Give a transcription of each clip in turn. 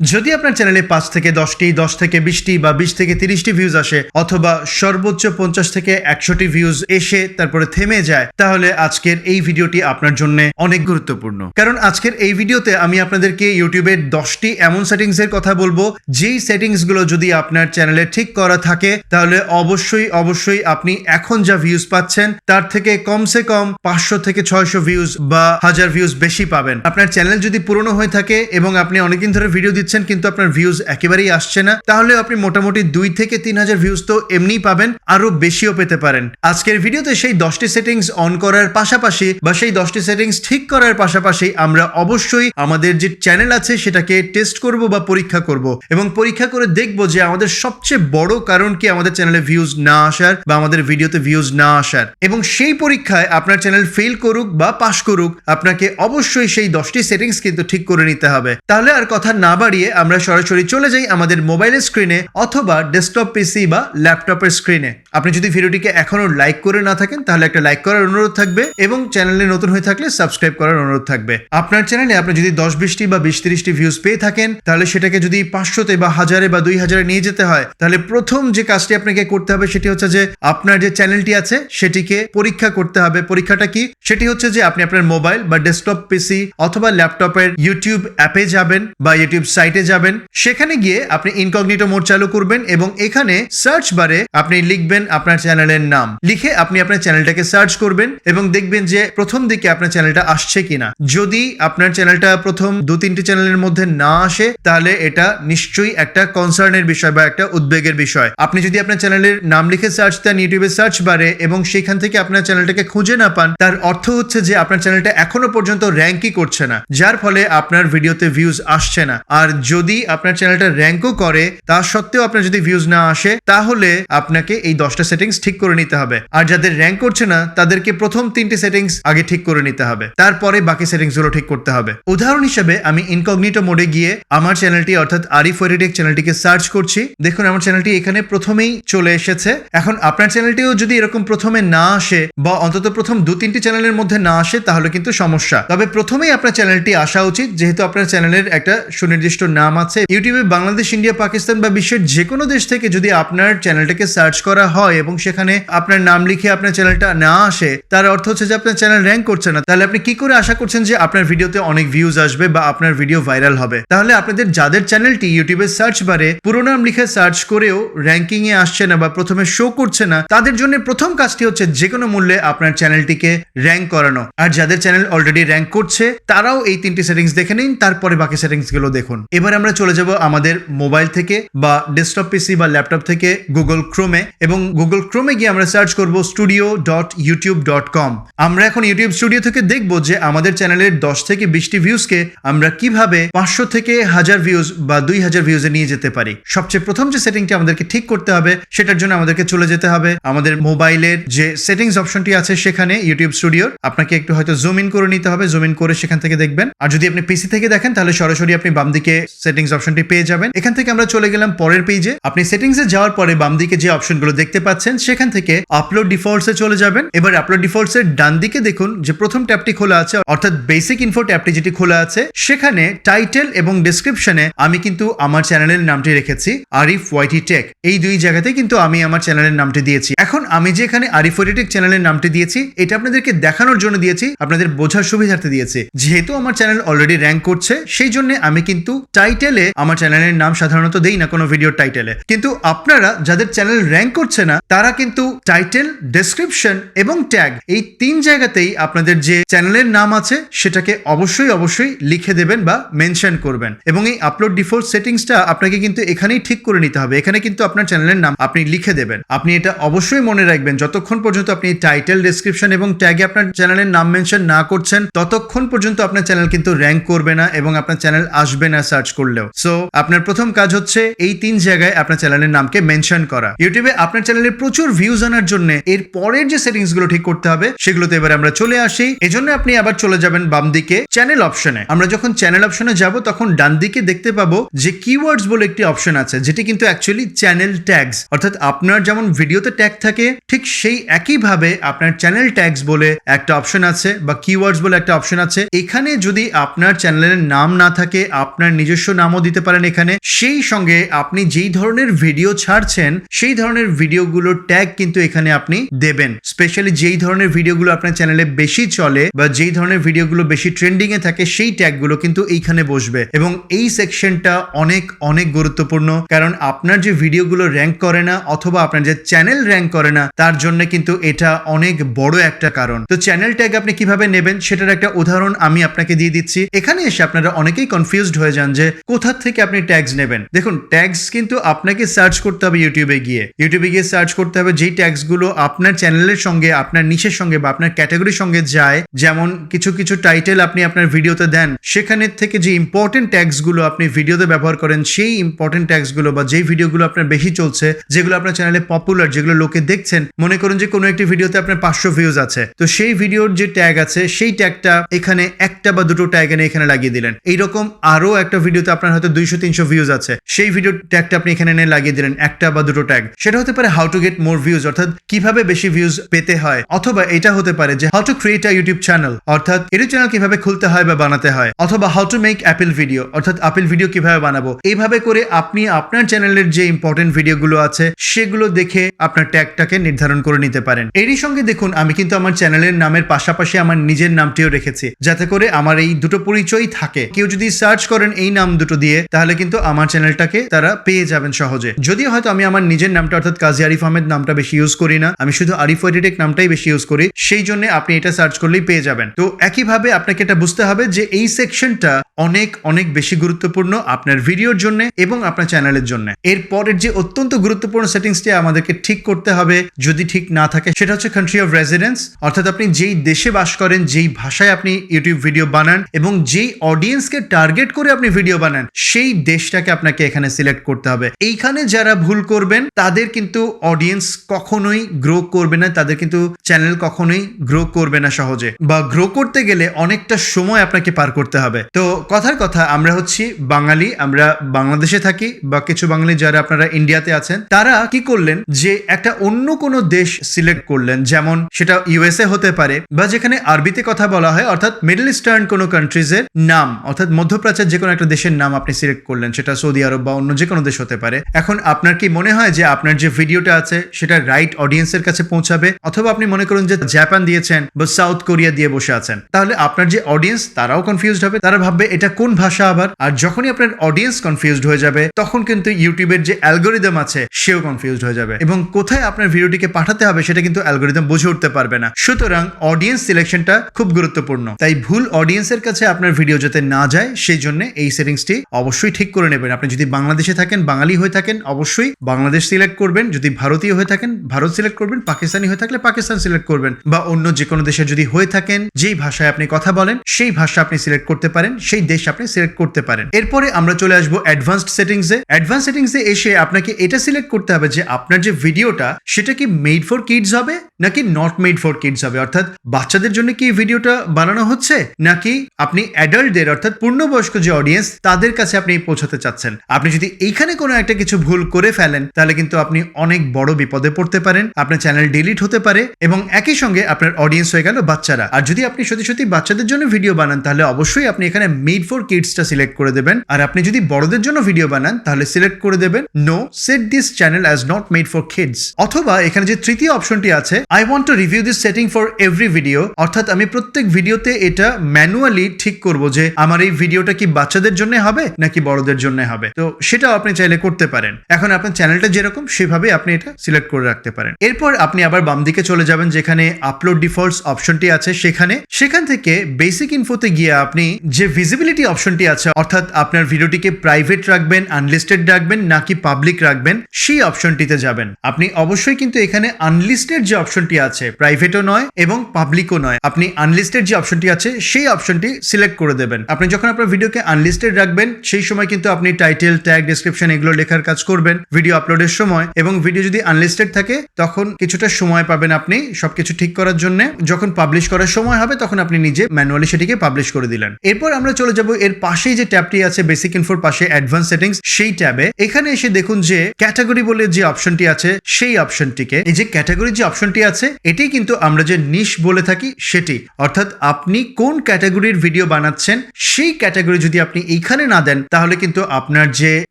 যদি আপনার চ্যানেলে পাঁচ থেকে দশটি, দশ থেকে বিশটি বা বিশ থেকে তিরিশটি ভিউজ আসে অথবা সর্বোচ্চ পঞ্চাশ থেকে একশোটি ভিউজ এসে তারপরে থেমে যায়, তাহলে আজকের এই ভিডিওটি আপনার জন্য অনেক গুরুত্বপূর্ণ। কারণ আজকের এই ভিডিওতে আমি আপনাদেরকে ইউটিউবের দশটি এমন সেটিংস এর কথা বলব, যেই সেটিংসগুলো যদি আপনার চ্যানেলে ঠিক করা থাকে, তাহলে অবশ্যই অবশ্যই আপনি এখন যা ভিউজ পাচ্ছেন, তার থেকে কমসে কম পাঁচশো থেকে ছয়শো ভিউজ বা হাজার ভিউজ বেশি পাবেন। আপনার চ্যানেল যদি পুরনো হয়ে থাকে এবং আপনি অনেকদিন ধরে ভিডিও দিচ্ছেন কিন্তু আপনার ভিউজ একেবারেই আসছে না। তাহলে আপনি মোটামুটি দুই থেকে তিন হাজার ভিউজ তো এমনিই পাবেন আরও বেশিও পেতে পারেন। আজকের ভিডিওতে সেই দশটি সেটিংস অন করার পাশাপাশি বা সেই দশটি সেটিংস ঠিক করার পাশাপাশি আমরা অবশ্যই আমাদের যে চ্যানেল আছে, সেটাকে টেস্ট করব বা পরীক্ষা করব। এবং পরীক্ষা করে দেখব যে আমাদের সবচেয়ে বড় কারণ কি আমাদের চ্যানেলে ভিউজ না আসার বা আমাদের ভিডিওতে ভিউজ না আসার। এবং সেই পরীক্ষায় আপনার চ্যানেল ফেল করুক বা পাশ করুক, আপনাকে অবশ্যই সেই দশটি সেটিংস কিন্তু ঠিক করে নিতে হবে। তাহলে আর কথা না বাড়িয়ে আমরা সরাসরি চলে যাই আমাদের মোবাইলের স্ক্রিনে অথবা ডেস্কটপ পিসি বা ল্যাপটপের স্ক্রিনে আপনি যদি ভিডিওটিকে এখনও লাইক করে না থাকেন, তাহলে একটা লাইক করার অনুরোধ থাকবে এবং চ্যানেলে নতুন হয়ে থাকলে সাবস্ক্রাইব করার অনুরোধ থাকবে। আপনার চ্যানেলে আপনি যদি দশ বিশটি বা বিশ তিরিশটি ভিউজ পেয়ে থাকেন, তাহলে সেটাকে যদি পাঁচশোতে বা হাজারে বা দুই হাজারে নিয়ে যেতে হয়, তাহলে প্রথম যে কাজটি আপনাকে করতে হবে সেটি হচ্ছে যে আপনার যে চ্যানেলটি আছে, সেটিকে পরীক্ষা করতে হবে। পরীক্ষাটা কি? সেটি হচ্ছে যে আপনি আপনার মোবাইল বা ডেস্কটপ পিসি অথবা ল্যাপটপের ইউটিউব অ্যাপে যাবেন বা ইউটিউব সাইটে যাবেন। সেখানে গিয়ে আপনি ইনকগনিটো মোড চালু করবেন এবং এখানে সার্চ বারে আপনি লিখবেন আপনার চ্যানেলের নাম। লিখে আপনি আপনার চ্যানেলটাকে সার্চ করবেন এবং দেখবেন যে প্রথম দিকে আপনার চ্যানেলটা আসছে কিনা। যদি আপনার চ্যানেলটা প্রথম দু তিনটি চ্যানেলের মধ্যে না আসে, তাহলে এটা নিশ্চয়ই একটা কনসার্নের বিষয় বা একটা উদ্বেগের বিষয়। আপনি যদি আপনার চ্যানেলের নাম লিখে সার্চ দেন ইউটিউবে সার্চ বারে এবং সেখান থেকে আপনার চ্যানেলটাকে খুঁজে না পান, তার অর্থ হচ্ছে যে আপনার চ্যানেলটা এখনও পর্যন্ত র্যাঙ্কই করছে না, যার ফলে আপনার ভিডিওতে ভিউজ আসছে না। আর যদি আপনার চ্যানেলটা র্যাঙ্কও করে, তা সত্ত্বেও আপনার যদি ভিউজ না আসে, তাহলে আপনাকে এই দশটা সেটিংস ঠিক করে নিতে হবে। আর যাদের র্যাঙ্ক করছে না, তাদেরকে প্রথম তিনটি সেটিংস আগে ঠিক করে নিতে হবে। তারপরে বাকি সেটিংসগুলো ঠিক করতে হবে। উদাহরণ হিসেবে আমি ইনকগনিটো মোডে গিয়ে আমার চ্যানেলটি অর্থাৎ আরিফ ওয়েরিটেক চ্যানেলটিকে সার্চ করছি। দেখুন, আমার চ্যানেলটি এখানে প্রথমেই চলে এসেছে। এখন আপনার চ্যানেলটিও যদি এরকম প্রথমে না আসে, বা অন্তত প্রথম দু তিনটি চ্যানেলের মধ্যে না আসে, তাহলে কিন্তু সমস্যা। তবে প্রথমেই আপনার চ্যানেলটি আসা উচিত, যেহেতু আপনার চ্যানেলের একটা সুনির্দিষ্ট নাম আছে ইউটিউবে বাংলাদেশ, ইন্ডিয়া, পাকিস্তান বা বিশ্বের যে কোনো দেশ থেকে যদি আপনার চ্যানেলটাকে সার্চ করা হয় এবং সেখানে আপনার নাম লিখে আপনার চ্যানেলটা না আসে, তার অর্থ হচ্ছে যে আপনার চ্যানেল র্যাঙ্ক করছে না। তাহলে আপনি কি করে আশা করছেন যে আপনার ভিডিওতে অনেক ভিউজ আসবে বা আপনার ভিডিও ভাইরাল হবে? তাহলে আপনাদের যাদের চ্যানেলটি ইউটিউবের সার্চ বারে পুরো নাম লিখে সার্চ করেও র্যাঙ্কিং এ আসছে না বা প্রথমে শো করছে না, তাদের জন্য প্রথম কাজটি হচ্ছে যে কোনো মূল্যে আপনার চ্যানেলটিকে র্যাঙ্ক করানো। আর যাদের চ্যানেল অলরেডি র্যাঙ্ক করছে, তারাও এই তিনটি সেটিংস দেখে নিন, তারপরে বাকি সেটিংসগুলো দেখুন। এবার আমরা চলে যাব আমাদের মোবাইল থেকে বা ডেস্কটপ পিসি বা ল্যাপটপ থেকে গুগল ক্রোমে এবং গুগল ক্রোমে গিয়ে আমরা সার্চ করব studio dot YouTube dot com আমরা এখন ইউটিউব স্টুডিও থেকে দেখব যে আমাদের চ্যানেলের দশ থেকে বিশটি ভিউজকে আমরা কীভাবে পাঁচশো থেকে হাজার ভিউজ বা দুই হাজার ভিউজে নিয়ে যেতে পারি। সবচেয়ে প্রথম যে সেটিংটি আমাদেরকে ঠিক করতে হবে, সেটার জন্য আমাদেরকে চলে যেতে হবে আমাদের মোবাইলের যে সেটিংস অপশনটি আছে সেখানে ইউটিউব স্টুডিওর আপনাকে একটু হয়তো জুম ইন করে নিতে হবে জুম ইন করে সেখান থেকে দেখবেন। আর যদি আপনি পিসি থেকে দেখেন, তাহলে সরাসরি আপনি বাম দিকে সেটিংস অপশনটি পেয়ে যাবেন। এখান থেকে আমরা চলে গেলাম পরের পেজে আপনি সেটিংসে যাওয়ার পরে বাম দিকে যে অপশনগুলো দেখতে পাচ্ছেন, সেখান থেকে আপলোড ডিফল্টসে চলে যাবেন। এবার আপলোড ডিফল্টস এর ডান দিকে দেখুন যে প্রথম ট্যাবটি খোলা আছে, অর্থাৎ বেসিক ইনফো ট্যাবটি যেটি খোলা আছে, সেখানে টাইটেল এবং ডেসক্রিপশনে আমি কিন্তু আমার চ্যানেলের নামটি রেখেছি আরিফ ওয়াইটি টেক এই দুই জায়গাতে কিন্তু আমি আমার চ্যানেলের নামটি দিয়েছি। এখন আমি যে এখানে আরিফ ওয়াইটি টেক চ্যানেলের নামটি দিয়েছি, এটা আপনাদেরকে দেখানোর জন্য দিয়েছি, আপনাদের বোঝার সুবিধার্থে দিয়েছি। যেহেতু আমার চ্যানেল অলরেডি র্যাঙ্ক করছে সেই জন্য আমি কিন্তু টাইটেলে আমার চ্যানেলের নাম সাধারণত দেই না কোনো ভিডিওর টাইটেলে কিন্তু আপনারা যাদের চ্যানেল র্যাঙ্ক করছে না, তারা কিন্তু টাইটেল ডেসক্রিপশন এবং ট্যাগ এই তিন জায়গাতেই আপনাদের যে চ্যানেলের নাম আছে, সেটাকে অবশ্যই অবশ্যই লিখে দেবেন বা মেনশন করবেন। এবং এই আপলোড ডিফল্ট সেটিংসটা আপনাকে কিন্তু এখানেই ঠিক করে নিতে হবে। এখানে কিন্তু আপনার চ্যানেলের নাম আপনি লিখে দেবেন। আপনি এটা অবশ্যই মনে রাখবেন, যতক্ষণ পর্যন্ত আপনি টাইটেল ডেসক্রিপশন এবং ট্যাগে আপনার চ্যানেলের নাম মেনশন না করছেন, ততক্ষণ পর্যন্ত আপনার চ্যানেল কিন্তু র্যাঙ্ক করবে না এবং আপনার চ্যানেল আসবে না সার্চ করলেও। সো আপনার প্রথম কাজ হচ্ছে এই তিন জায়গায় আপনার চ্যানেলের নামকে মেনশন করা। ইউটিউবে আপনার চ্যানেলে প্রচুর ভিউজ আনার জন্য এর পরের যে সেটিংসগুলো ঠিক করতে হবে, সেগুলোতে এবার আমরা চলে আসি। এজন্য আপনি আবার চলে যাবেন বাম দিকে চ্যানেল অপশনে আমরা যখন চ্যানেল অপশনে যাব, তখন ডান দিকে দেখতে পাবো যে কিওয়ার্ডস বলে একটি অপশন আছে, যেটি কিন্তু অ্যাকচুয়ালি চ্যানেল ট্যাগস অর্থাৎ আপনার যেমন ভিডিওতে ট্যাগ থাকে, ঠিক সেই একইভাবে আপনার চ্যানেল ট্যাগস বলে একটা অপশন আছে বা কিওয়ার্ডস বলে একটা অপশন আছে। এখানে যদি আপনার চ্যানেলের নাম না থাকে, আপনার নিজস্ব নামও দিতে পারেন এখানে। সেই সঙ্গে আপনি যেই ধরনের ভিডিও ছাড়ছেন, সেই ধরনের ভিডিওগুলোর ট্যাগ কিন্তু এখানে আপনি দেবেন। স্পেশালি যেই ধরনের ভিডিওগুলো আপনার চ্যানেলে বেশি চলে বা যেই ধরনের ভিডিওগুলো বেশি ট্রেন্ডিং এ থাকে, সেই ট্যাগগুলো কিন্তু এইখানে বসবে। এবং এই সেকশনটা অনেক অনেক গুরুত্বপূর্ণ। কারণ আপনার যে ভিডিওগুলো র্যাঙ্ক করে না অথবা আপনার যে চ্যানেল র্যাঙ্ক করে না, তার জন্য কিন্তু এটা অনেক বড় একটা কারণ। তো চ্যানেল ট্যাগ আপনি কীভাবে নেবেন, সেটার একটা উদাহরণ আমি আপনাকে দিয়ে দিচ্ছি। এখানে এসে আপনারা অনেকেই কনফিউজড হয়ে যান যে কোথা থেকে আপনি ট্যাগস নেবেন। দেখুন ট্যাগস কিন্তু আপনাকে সার্চ করতে হবে ইউটিউবে গিয়ে। ইউটিউবে গিয়ে সার্চ করতে হবে যেই ট্যাগসগুলো আপনার চ্যানেলের সঙ্গে, আপনার নিচের সঙ্গে বা আপনার ক্যাটাগরির সঙ্গে যায়। যেমন কিছু কিছু টাইটেল আপনি আপনার ভিডিওতে দেন, সেখানে থেকে যে ইম্পর্টেন্ট ট্যাগসগুলো আপনি ভিডিওতে ব্যবহার করেন, সেই ইম্পর্টেন্ট ট্যাগসগুলো বা যেই ভিডিওগুলো আপনার বেশি চলছে, যেগুলো আপনার চ্যানেলে পপুলার যেগুলো লোকে দেখছেন, মনে করুন যে কোনো একটি ভিডিওতে আপনার পাঁচশো ভিউজ আছে। তো সেই ভিডিওর যে ট্যাগ আছে, সেই ট্যাগটা এখানে একটা বা দুটো ট্যাগ এনে এখানে লাগিয়ে দিলেন। এইরকম আরও একটা ভিডিওতে আপনার হয়তো দুইশো, তিনশো ভিউজ আছে। সেই ভিডিও ট্যাগটা আপনি এখানে এনে লাগিয়ে দিলেন, একটা বা দুটো ট্যাগ সেটা হতে পারে how to get more views অর্থাৎ কীভাবে বেশি ভিউজ পেতে হয়, অথবা এটা হতে পারে যে how to create a YouTube channel অর্থাৎ ইউটিউব চ্যানেল কীভাবে খুলতে হয় বা বানাতে হয়, অথবা how to make apple video অর্থাৎ আপেল ভিডিও কীভাবে বানাবো। এইভাবে করে আপনি আপনার চ্যানেলের যে ইম্পর্টেন্ট ভিডিওগুলো আছে, সেগুলো দেখে আপনার ট্যাগটাকে নির্ধারণ করে নিতে পারেন। এরই সঙ্গে দেখুন, আমি কিন্তু আমার চ্যানেলের নামের পাশাপাশি আমার নিজের নামটিও রেখেছি, যাতে করে আমার এই দুটো পরিচয় থাকে। কেউ যদি সার্চ করেন এই নাম দুটো দিয়ে, তাহলে কিন্তু আমার চ্যানেলটাকে তারা পেয়ে যাবেন সহজে। যদিও হয়তো আমি আমার নিজের নামটা, অর্থাৎ কাজী আরিফ আহমেদ নামটা বেশি ইউজ করি না, আমি শুধু আরিফ ওয়েডিটেক নামটাই বেশি ইউজ করি, সেই জন্য আপনি এটা সার্চ করলেই পেয়ে যাবেন। তো একইভাবে আপনাকে এটা বুঝতে হবে যে এই সেকশনটা অনেক অনেক বেশি গুরুত্বপূর্ণ আপনার ভিডিওর জন্য এবং আপনার চ্যানেলের জন্য। এর পরের যে অত্যন্ত গুরুত্বপূর্ণ সেটিংসটি আমাদেরকে ঠিক করতে হবে, যদি ঠিক না থাকে, সেটা হচ্ছে কান্ট্রি অফ রেসিডেন্স অর্থাৎ আপনি যেই দেশে বাস করেন, যেই ভাষায় আপনি ইউটিউব ভিডিও বানান এবং যেই অডিয়েন্সকে টার্গেট করে আপনি ভিডিও বানান। সেই দেশটাকে আপনাকে এখানে সিলেক্ট করতে হবে। এইখানে যারা ভুল করবেন, তাদের কিন্তু অডিয়েন্স কখনোই গ্রো করবে না, তাদের কিন্তু চ্যানেল কখনোই গ্রো করবে না সহজে। বা গ্রো করতে গেলে অনেকটা সময় আপনাকে পার করতে হবে। তো কথার কথা, আমরা হচ্ছি বাঙালি, আমরা বাংলাদেশে থাকি, বা কিছু বাঙালি যারা আপনারা ইন্ডিয়াতে আছেন, তারা কি করলেন যে একটা অন্য কোনো দেশ সিলেক্ট করলেন, যেমন সেটা ইউএসএ হতে পারে, বা যেখানে আরবিতে কথা বলা হয়, অর্থাৎ মিডল ইস্টার্ন কোনো কান্ট্রিজের নাম, অর্থাৎ মধ্যপ্রাচ্যের যে কোনো একটা দেশের নাম আপনি সিলেক্ট করলেন, সেটা সৌদি আরব বা অন্য যে কোনো দেশ হতে পারে। এখন আপনার কি মনে হয় যে আপনার যে ভিডিওটা আছে, সেটা রাইট অডিয়েন্সের কাছে পৌঁছাবে? অথবা আপনি মনে করুন যে জাপান দিয়েছেন বা সাউথ কোরিয়া দিয়ে বসে আছেন, তাহলে আপনার যে অডিয়েন্স তারাও কনফিউজড হবে। তারা ভাববে, এটা কোন ভাষা আবার? আর যখনই আপনার অডিয়েন্স কনফিউজড হয়ে যাবে, তখন কিন্তু ইউটিউবের যে অ্যালগোরিদম আছে, সেও কনফিউজড হয়ে যাবে। এবং কোথায় আপনার ভিডিওটিকে পাঠাতে হবে, সেটা কিন্তু অ্যালগোরিদম বুঝে উঠতে পারবে না। সুতরাং অডিয়েন্স সিলেকশনটা খুব গুরুত্বপূর্ণ। তাই ভুল অডিয়েন্সের কাছে আপনার ভিডিও যাতে না যায়, সেই জন্য এই সেটিংসটি অবশ্যই ঠিক করে নেবেন। আপনি যদি বাংলাদেশে থাকেন, বাঙালি হয়ে থাকেন, অবশ্যই বাংলাদেশ সিলেক্ট করবেন। যদি ভারতীয় হয়ে থাকেন, ভারত সিলেক্ট করবেন। পাকিস্তানি হয়ে থাকলে পাকিস্তান সিলেক্ট করবেন। বা অন্য যে কোনো দেশের যদি হয়ে থাকেন, যেই ভাষায় আপনি কথা বলেন, সেই ভাষা আপনি সিলেক্ট করতে পারেন, সেই দেশ আপনি সিলেক্ট করতে পারেন। এরপরে আমরা চলে আসব অ্যাডভান্সড সেটিংসে অ্যাডভান্স সেটিংসে এসে আপনাকে এটা সিলেক্ট করতে হবে যে আপনার যে ভিডিওটা সেটা কি মেড ফর কিডস হবে, নাকি নট মেড ফর কিডস হবে? অর্থাৎ বাচ্চাদের জন্য কি ভিডিওটা বানানো হচ্ছে, নাকি আপনি অ্যাডাল্টদের অর্থাৎ পূর্ণবয়স্ক যে অডিয়েন্স তাদের কাছে আপনি পৌঁছাতে চাচ্ছেন। আপনি যদি এইখানে কোনো একটা কিছু ভুল করে ফেলেন, তাহলে কিন্তু আপনি অনেক বড় বিপদে পড়তে পারেন, আপনার চ্যানেল ডিলিট হতে পারে এবং একই সঙ্গে আপনার অডিয়েন্স হয়ে গেল বাচ্চারা। আর যদি আপনি সত্যি সত্যি বাচ্চাদের জন্য ভিডিও বানান, তাহলে অবশ্যই আপনি এখানে মেড ফর কিডসটা সিলেক্ট করে দেবেন। আর আপনি যদি বড়দের জন্য ভিডিও বানান, তাহলে সিলেক্ট করে দেবেন no set this channel as not made for kids অথবা এখানে যে তৃতীয় অপশনটি আছে I want to review this setting for every video অর্থাৎ আমি প্রত্যেক ভিডিওতে এটা ম্যানুয়ালি ঠিক করব যে, আমার এই ভিডিওটা কি বাচ্চাদের জন্য হবে নাকি বড়দের জন্য হবে? তো সেটাও আপনি চাইলে করতে পারেন। এখন আপনার চ্যানেলটা যেরকম সেভাবে আপনি এটা সিলেক্ট করে রাখতে পারেন। এরপর আপনি আবার বাম দিকে চলে যাবেন, যেখানে আপলোড ডিফল্টস অপশনটি আছে সেখানে। সেখান থেকে বেসিক ইনফোতে গিয়ে আপনি যে ভিজিবিলিটি অপশনটি আছে, অর্থাৎ আপনার ভিডিওটিকে প্রাইভেট রাখবেন আনলিস্টেড রাখবেন, নাকি পাবলিক রাখবেন, সেই অপশনটিতে যাবেন। আপনি অবশ্যই কিন্তু এখানে আনলিস্টেড যে অপশনটি আছে প্রাইভেটও নয় এবং পাবলিকও নয়, আপনি আনলিস্টেড যে অপশনটি আছে, সেই অপশনটি সিলেক্ট করে দেবেন। আপনি যখন আপনার ভিডিওকে আনলিস্টেড রাখবেন, সেই সময় কিন্তু আপনি টাইটেল ট্যাগ ডিসক্রিপশন এগুলো লেখার কাজ করবেন ভিডিও আপলোডের সময় এবং ভিডিও যদি আনলিস্টেড থাকে, তখন কিছুটা সময় পাবেন আপনি সবকিছু ঠিক করার জন্য। যখন পাবলিশ করার সময় হবে, তখন আপনি নিজে ম্যানুয়ালি সেটিকে পাবলিশ করে দিলেন। এরপর আমরা চলে যাব, এর পাশেই যে ট্যাবটি আছে বেসিক ইনফোর পাশে অ্যাডভান্স সেটিংস সেই ট্যাবে এখানে এসে দেখুন যে ক্যাটাগরি বলে যে অপশনটি আছে, সেই অপশনটিকে এই যে ক্যাটাগরি যে অপশনটি আছে এটি কিন্তু আমরা যে নিশ বলে থাকি, সেটি। অর্থাৎ আপনি কোন ক্যাটাগরির ভিডিও বানাচ্ছেন, সেই ক্যাটাগরি যদি আপনি এইখানে না দেন, তাহলে কিন্তু আপনার যে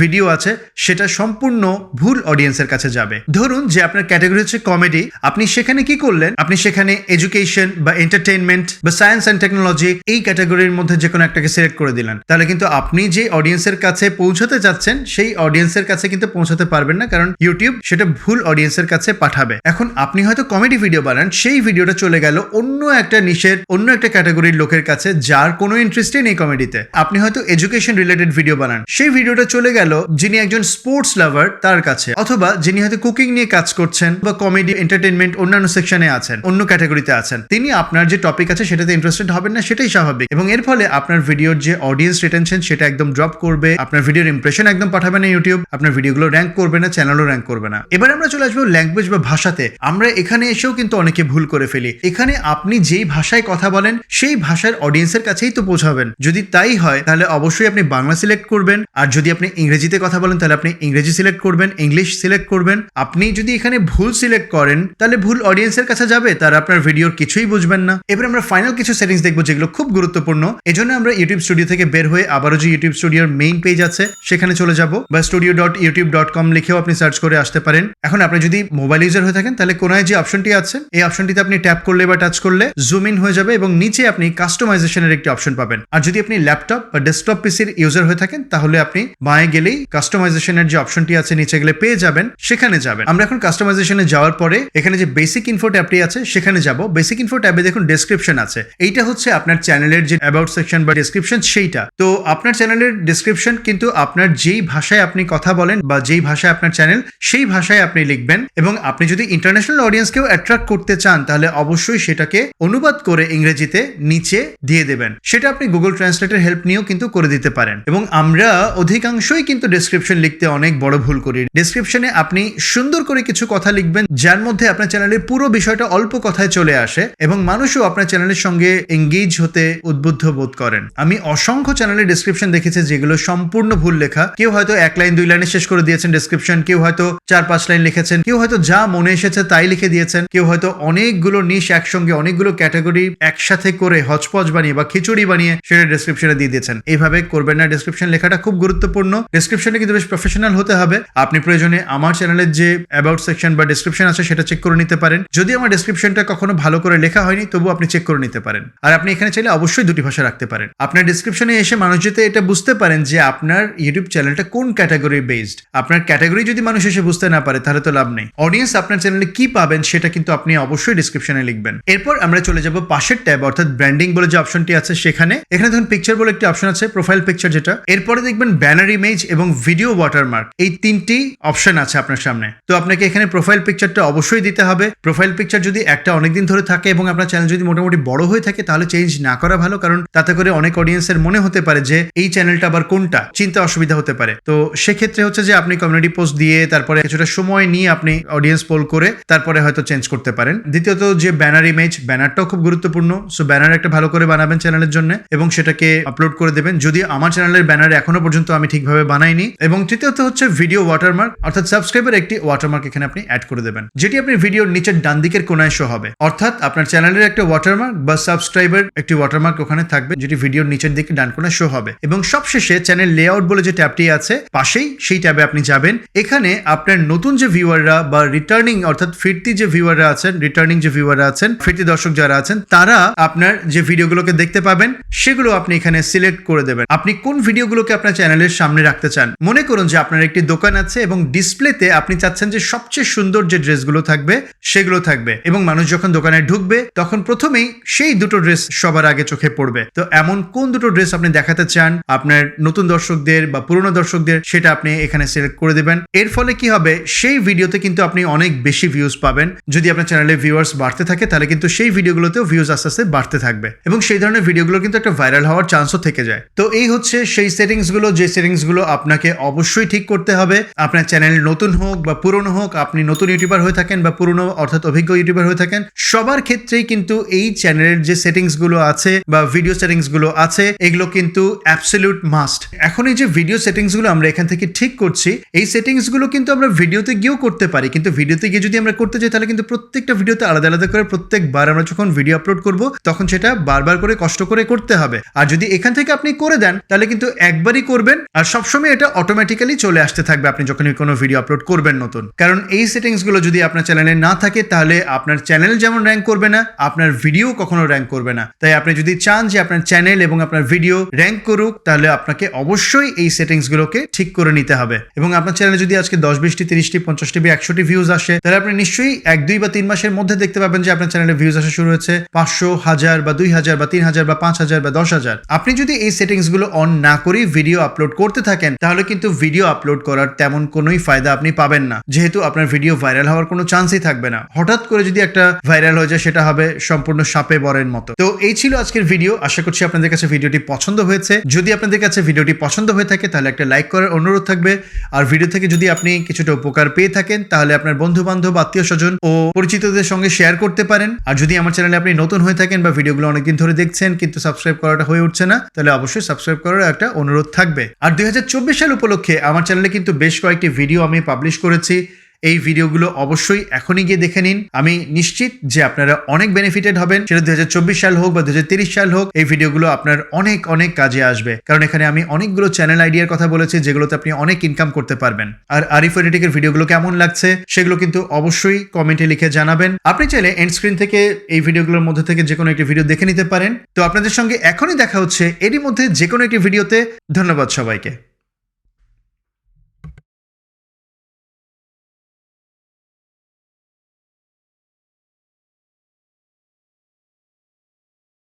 ভিডিও আছে, সেটা সম্পূর্ণ ভুল অডিয়েন্সের কাছে যাবে। ধরুন যে আপনার ক্যাটাগরি হচ্ছে কমেডি আপনি সেখানে কি করলেন? আপনি সেখানে এডুকেশন বা এন্টারটেইনমেন্ট বা সায়েন্স অ্যান্ড টেকনোলজি এই ক্যাটাগরির মধ্যে যে কোনো একটাকে সিলেক্ট করে দিলেন। তাহলে কিন্তু আপনি যে অডিয়েন্সের কাছে পৌঁছাতে যাচ্ছেন সেই অডিয়েন্সের কাছে কিন্তু পৌঁছাতে পারবেন না, কারণ ইউটিউব সেটা ভুল অডিয়েন্সের কাছে পাঠাবে। এখন আপনি হয়তো কমেডি ভিডিও বানান, সেই ভিডিওটা চলে গেল অন্য একটা নিশের অন্য একটা ক্যাটাগরির লোকের কাছে, যার কোনো ইন্টারেস্টই নেই কমেডিতে আপনি হয়তো এডুকেশন রিলেটেড ভিডিও বানান। সেই ভিডিওটা চলে গেল যিনি একজন স্পোর্টস লাভার তার কাছে, অথবা যিনি হয়তো কুকিং নিয়ে কাজ করছেন বা কমেডি এন্টারটেনমেন্ট অন্যান্য সেকশনে আছেন, অন্য ক্যাটাগরিতে আছেন। তিনি আপনার যে টপিক আছে সেটাতে ইন্টারেস্টেড হবেন না, সেটাই স্বাভাবিক। এবং এর ফলে আপনার ভিডিওর যে অডিয়েন্স রিটেনশন সেটা একদম ড্রপ করবে, আপনার ভিডিওর ইমপ্রেশন একদম পাঠাবে না ইউটিউব আপনার ভিডিওগুলো র্যাঙ্ক করবে না চ্যানেলও র্যাঙ্ক করবে না। এবার আমরা চলে আসব ল্যাঙ্গুয়েজ বা ভাষাতে। আমরা এখানে এসেও কিন্তু অনেকে ভুল করে ফেলি। এখানে আপনি যেই ভাষায় কথা বলেন, সেই ভাষার অডিয়েন্সের কাছেই তো পৌঁছাবেন। যদি তাই হয়, তাহলে অবশ্যই আপনি বাংলা সিলেক্ট করবেন। আর যদি আপনি ইংরেজিতে কথা বলেন, তাহলে আপনি ইংরেজি সিলেক্ট করবেন ইংলিশ সিলেক্ট করবেন। আপনি যদি এখানে ভুল সিলেক্ট করেন, তাহলে ভুল অডিয়েন্সের কাছে যাবে, তার আপনার ভিডিওর কিছুই বুঝবেন না। এবার আমরা ফাইনাল কিছু সেটিংস দেখব যেগুলো খুব গুরুত্বপূর্ণ। এজন্য আমরা ইউটিউব স্টুডিও থেকে বের হয়ে আবারও যে ইউটিউব স্টুডিওর মেইন পেজ আছে, সেখানে চলে যাব। বা studio dot YouTube dot com লিখেও আপনি সার্চ করে আসতে পারেন। এখন আপনি যদি মোবাইল ইউজার হয়ে থাকেন, তাহলে কোনায় যে অপশনটি আছে, এই অপশনটিতে আপনি ট্যাপ করলে বা টাচ করলে জুম ইন হয়ে যাবে এবং নিচে আপনি কাস্টমাইজেশনের একটি অপশন পাবেন। আর যদি আপনি ল্যাপটপ বা ডেস্কটপ পিসির ইউজার হয়ে থাকেন, তাহলে আপনি বাঁয়ে গেলেই কাস্টমাইজেশনের যে অপশনটি আছে নিচে গেলে পেয়ে যাবেন, সেখানে যাবেন। আমরা এখন কাস্টমাইজেশনে যাওয়ার পরে এখানে যে বেসিক ইনফো ট্যাবটি আছে, সেখানে যাব। বেসিক ইনফো ট্যাবে দেখুন ডেসক্রিপশন আছে। এইটা হচ্ছে আপনার চ্যানেলের যে অ্যাবাউট সেকশন বা ডেসক্রিপশন সেইটা। তো আপনার চ্যানেলের ডেসক্রিপশন কিন্তু আপনার যেই ভাষায় আপনি কথা বলেন বা যেই ভাষায় আপনার চ্যানেল সেই ভাষায় আপনি লিখবেন এবং আপনি যদি ইন্টারন্যাশনাল অডিয়েন্সকেও অ্যাট্রাক্ট করতে চান, তাহলে অবশ্যই সেটাকে অনুবাদ করে ইংরেজিতে নিচে দিয়ে দেবেন। সেটা আপনি গুগল ট্রান্সলেটের হেল্প নিয়েও কিন্তু করে দিতে পারেন। এবং আমরা অধিকাংশই কিন্তু ডেসক্রিপশন লিখতে অনেক বড় ভুল করি। ডেসক্রিপশনে আপনি সুন্দর করে কিছু কথা লিখবেন, যার মধ্যে আপনার চ্যানেলের পুরো বিষয়টা অল্প কথায় চলে আসে এবং মানুষও আপনার চ্যানেলের সঙ্গে এঙ্গেজ হতে উদ্বুদ্ধ বোধ করেন। আমি অসংখ্য চ্যানেলের ডেসক্রিপশন দেখেছি যেগুলো সম্পূর্ণ ভুল লেখা। কেউ হয়তো এক লাইন, দুই লাইনে শেষ করে দিয়েছেন ডেসক্রিপশন কেউ হয়তো চার, পাঁচ লাইন লিখেছেন, কেউ হয়তো যা মনে এসেছে তাই লিখে দিয়েছেন, কেউ হয়তো অনেকগুলো নিশ একসঙ্গে, অনেকগুলো ক্যাটাগরি একসাথে করে হচপচ বানিয়ে বা খিচুড়ি বানিয়ে সেটা ডেসক্রিপশনে দিয়ে দিয়েছেন। এইভাবে করবেন না। ডেসক্রিপশন লেখাটা খুব গুরুত্বপূর্ণ। ডেসক্রিপশনে কিন্তু বেশ প্রফেশনাল হতে হবে। আপনি প্রয়োজনে আমার চ্যানেলের যে অ্যাবাউট সেকশন বা ডেসক্রিপশন আছে, সেটা চেক করে নিতে পারেন। যদি আমার ডেসক্রিপশনটা কখনো ভালো করে লেখা হয়নি তবু আপনি চেক করে নিতে পারেন। আর আপনি এখানে চাইলে অবশ্যই দুটি ভাষা রাখতে পারেন। আপনার ডেসক্রিপশনে এসে মানুষ যাতে এটা বুঝতে পারেন যে আপনার ইউটিউব চ্যানেলটা কোন ক্যাটাগরি বেসড আপনার ক্যাটাগরি যদি মানুষ এসে বুঝতে না পারে, তাহলে তো লাভ নেই। অডিয়েন্স আপনার চ্যানেলে কি পাবেন, সেটা কিন্তু আপনি অবশ্যই ডিসক্রিপশনে লিখবেন। এরপর আমরা চলে যাব পাশের ট্যাব অর্থাৎ ব্র্যান্ডিং বলে যে অপশনটি আছে সেখানে। এখানে দেখুন পিকচার বলে একটি অপশন আছে প্রোফাইল পিকচার যেটা, এরপরে দেখবেন ব্যানার ইমেজ এবং ভিডিও ওয়াটারমার্ক এই তিনটি অপশন আছে আপনার সামনে। তো আপনাকে এখানে প্রোফাইল পিকচারটা অবশ্যই দিতে হবে। প্রোফাইল পিকচার যদি একটা অনেকদিন ধরে থাকে এবং আপনার চ্যানেল যদি মোটামুটি বড় হয়ে থাকে, তাহলে চেঞ্জ না করা ভালো, কারণ তাতে করে অনেক অডিয়েন্সের মনে হতে পারে যে, এই চ্যানেলটা আবার কোনটা? চিন্তা অসুবিধা হতে পারে। তো সেক্ষেত্রে হচ্ছে যে, আপনি কমিউনিটি পোস্ট দিয়ে তারপরে কিছুটা সময় নিয়ে আপনি অডিয়েন্স পোল করে তারপরে হয়তো চেঞ্জ করতে পারেন। দ্বিতীয়ত যে ব্যানার ইমেজ ব্যানারটাও খুব গুরুত্বপূর্ণ। সো ব্যানার একটা ভালো করে বানাবেন চ্যানেলের জন্য এবং সেটাকে আপলোড করে দেবেন। যদি আমার চ্যানেলের ব্যানার এখনও পর্যন্ত আমি ঠিকভাবে বানাইনি। এবং তৃতীয়ত হচ্ছে ভিডিও ওয়াটারমার্ক অর্থাৎ সাবস্ক্রাইবার একটি ওয়াটারমার্ক এখানে আপনি অ্যাড করে দেবেন, যেটি আপনি ভিডিওর নিচের ডান দিকের কোনায় শো হবে। অর্থাৎ আপনার চ্যানেলের একটা ওয়াটারমার্ক বা সাবস্ক্রাইবার একটি ওয়াটারমার্ক ওখানে থাকবে, যেটি ভিডিওর নিচের দিকে ডান কোনায় শো হবে। এবং সবশেষে চ্যানেল লেআউট বলে যে ট্যাবটি আছে, পাশেই সেই ট্যাবে আপনি যাবেন। এখানে আপনার নতুন যে ভিউয়াররা বা রিটার্নিং অর্থাৎ ফিরতি যে ভিউয়াররা আছেন রিটার্নিং যে ভিউয়াররা আছেন, ফিরতি দর্শক যারা আছেন, তারা আপনার যে ভিডিওগুলোকে দেখতে পাবেন, সেগুলো আপনি এখানে সিলেক্ট করে দেবেন। আপনি কোন ভিডিওগুলোকে আপনার চ্যানেলের সামনে রাখতে চান? মনে করুন যে আপনার একটি দোকান আছে এবং ডিসপ্লেতে আপনি চাচ্ছেন যে সবচেয়ে সুন্দর যে ড্রেসগুলো থাকবে, সেগুলো থাকবে এবং মানুষ যখন দোকানে ঢুকবে, তখন প্রথমেই সেই দুটো ড্রেস সবার আগে চোখে পড়বে। তো এমন কোন দুটো ড্রেস আপনি দেখাতে চান, আপনার নতুন দর্শকদের বা পুরনো দর্শকদের, সেটা আপনি এখানে সিলেক্ট করে দেবেন। এর ফলে কি হবে, সেই ভিডিওতে কিন্তু আপনি অনেক বেশি ভিউজ পাবেন। যদি আপনার চ্যানেলে ভিউয়ার্স বাড়তে থাকে, তাহলে কিন্তু সেই ভিডিওগুলোতেও ভিউজ আস্তে আস্তে বাড়তে থাকবে। এবং সেই ধরনের ভিডিওগুলো কিন্তু একটা ভাইরাল হওয়ার চান্সও থেকে যায়। তো এই হচ্ছে সেই সেটিংসগুলো যে সেটিংসগুলো আপনাকে অবশ্যই ঠিক করতে হবে। আপনার চ্যানেল নতুন হোক বা পুরনো হোক, আপনি নতুন ইউটিউবার হয়ে থাকেন বা পুরনো অর্থাৎ অভিজ্ঞ ইউটিউবার হয়ে থাকেন, সবার ক্ষেত্রেই কিন্তু এই চ্যানেলের যে সেটিংসগুলো আছে বা ভিডিও সেটিংসগুলো আছে, এগুলো কিন্তু অ্যাবসলিউট মাস্ট এখন এই যে ভিডিও সেটিংসগুলো আমরা এখান থেকে ঠিক করছি, এই সেটিংসগুলো কিন্তু আমরা ভিডিওতে গিয়েও করতে পারি। কিন্তু ভিডিওতে গিয়ে যদি আমরা করতে চাই তাহলে কিন্তু প্রত্যেকটা ভিডিওতে আলাদা আলাদা করে প্রত্যেকবার আমরা যখন ভিডিও আপলোড করব, তখন সেটা বারবার করে কষ্ট করে করতে হবে। আর যদি এখান থেকে আপনি করে দেন, তাহলে কিন্তু একবারই করবেন আর সবসময় এটা অটোমেটিক্যালি চলে আসতে থাকবে আপনি যখনই কোনো ভিডিও আপলোড করবেন নতুন। কারণ এই সেটিংসগুলো যদি আপনার চ্যানেলে না থাকে, তাহলে আপনার চ্যানেল যেমন র্যাঙ্ক করবে না, আপনার ভিডিও কখনো র্যাঙ্ক করবে না। তাই আপনি যদি চান যে আপনার চ্যানেল এবং আপনার ভিডিও র্যাঙ্ক করুক, তাহলে আপনাকে অবশ্যই এই সেটিংস গুলোকে ঠিক করে নিতে হবে। এবং আপনার চ্যানেলে যদি আজকে দশ বিশটি, তিরিশটি, পঞ্চাশটি বা একশোটি ভিউজ আসে, তাহলে আপনি নিশ্চয়ই এক, দুই বা তিন মাসের মধ্যে দেখতে পাবেন যে আপনার চ্যানেলে ভিউজ আসা শুরু হয়েছে পাঁচশো, হাজার বা দুই হাজার বা তিন হাজার বা পাঁচ হাজার বা দশ হাজার। আপনি যদি এই সেটিংস গুলো অন না করেই ভিডিও আপলোড করতে থাকেন, তাহলে কিন্তু ভিডিও আপলোড করার তেমন কোনোই ফায়দা আপনি পাবেন না। যেহেতু আপনার ভিডিও ভাইরাল হওয়ার কোনো চান্সই থাকবে না। হঠাৎ করে যদি একটা ভাইরাল হয়ে যায়, সেটা হবে সম্পূর্ণ সাপে বরের মতো। তো এই ছিল আজকের ভিডিও আশা করছি আপনাদের কাছে ভিডিওটি পছন্দ হয়েছে। যদি আপনাদের কাছে ভিডিওটি পছন্দ হয়ে থাকে, তাহলে একটা লাইক করার অনুরোধ থাকবে। আর ভিডিও থেকে যদি আপনি কিছুটা উপকার পেয়ে থাকেন, তাহলে আপনার বন্ধু বান্ধব আত্মীয় স্বজন ও পরিচিতদের সঙ্গে শেয়ার করতে পারেন। আর যদি আমার চ্যানেলে আপনি নতুন হয়ে থাকেন বা ভিডিওগুলো অনেকদিন ধরে দেখছেন, কিন্তু সাবস্ক্রাইব করাটা হয়ে উঠছে না, তাহলে অবশ্যই সাবস্ক্রাইব করার একটা অনুরোধ থাকবে। আর দুই হাজার চব্বিশ সাল উপলক্ষে আমার চ্যানেলে কিন্তু বেশ কয়েকটি ভিডিও আমি পাবলিশ করেছি। এই ভিডিওগুলো অবশ্যই এখনই গিয়ে দেখে নিন। আমি নিশ্চিত যে আপনারা অনেক বেনিফিটেড হবেন। সেটা দুই হাজার চব্বিশ সাল হোক বা দুই সাল হোক, এই ভিডিওগুলো আপনার অনেক অনেক কাজে আসবে। কারণ এখানে আমি অনেকগুলো চ্যানেল আইডিয়ার কথা বলেছি, যেগুলোতে আপনি অনেক ইনকাম করতে পারবেন। আর আরিফ এডিটিকের ভিডিওগুলো কেমন লাগছে, সেগুলো কিন্তু অবশ্যই কমেন্টে লিখে জানাবেন। আপনি চাইলে এন্ড স্ক্রিন থেকে এই ভিডিওগুলোর মধ্যে থেকে যে কোনো একটি ভিডিও দেখে নিতে পারেন। তো আপনাদের সঙ্গে এখনই দেখা হচ্ছে। এরই মধ্যে যে কোনো একটি ভিডিওতে ধন্যবাদ সবাইকে।